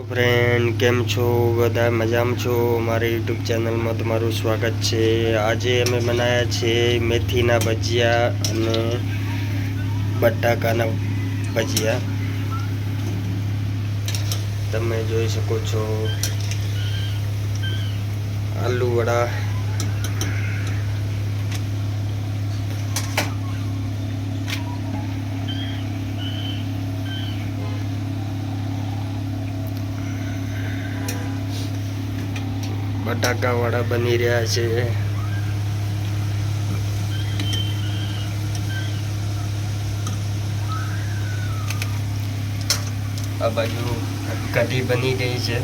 Friend કેમ છો? બધા મજામાં છો? મારી યુટ્યુબ ચેનલમાં તમારું સ્વાગત છે. આજે અમે બનાવ્યા છે મેથીના ભજીયા અને બટાકાના ભજીયા. તમે જોઈ શકો છો. આલુ વડા બટાકા વડા બની રહ્યા છે. આ બાજુ કઢી બની ગઈ છે.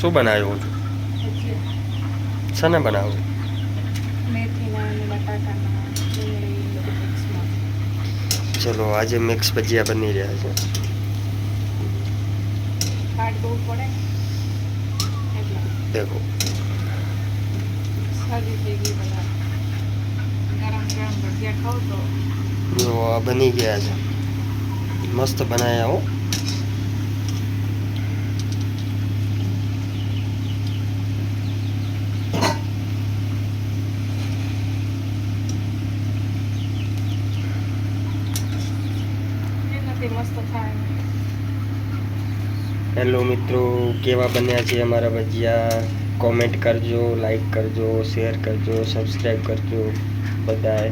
શું બનાવ્યું? છે ને બનાવું મેથીના અને બટાકાના ડુંગળી બધું મિક્સમાં ચલો આજે મિક્સ ભજીયા બની રહ્યા છે કાટ બહુ પડે એટલે દેખો સાદી થઈ ગઈ બધા ગરમ ગરમ ભજીયા ખાવ તો જો આ બની ગયા છે મસ્ત બનાવ્યા હો હેલો મિત્રો, કેવા બન્યા છે અમારા ભજીયા? કોમેન્ટ કરજો લાઈક કરજો શેર કરજો સબસ્ક્રાઈબ કરજો બધાએ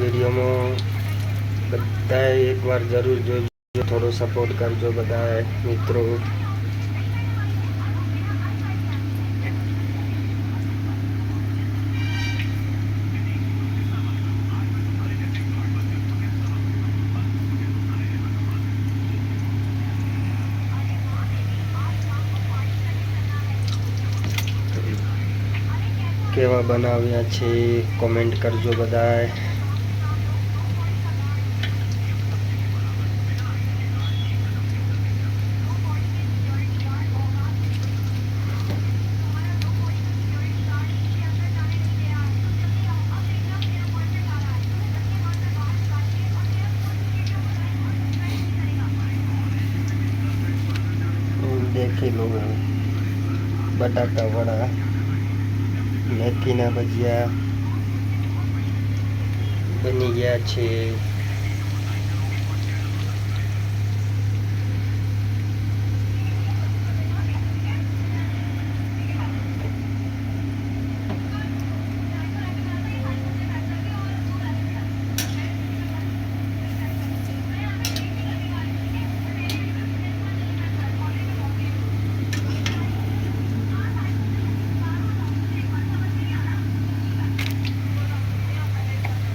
વિડીયોમાં બધાએ એકવાર જરૂર જોજો થોડો સપોર્ટ કરજો બધાએ મિત્રો કેવા બનાવ્યા છે કોમેન્ટ કરજો બધાએ દેખી લો બટાકા વડા મેથીના ભજીયા બની ગયા છે.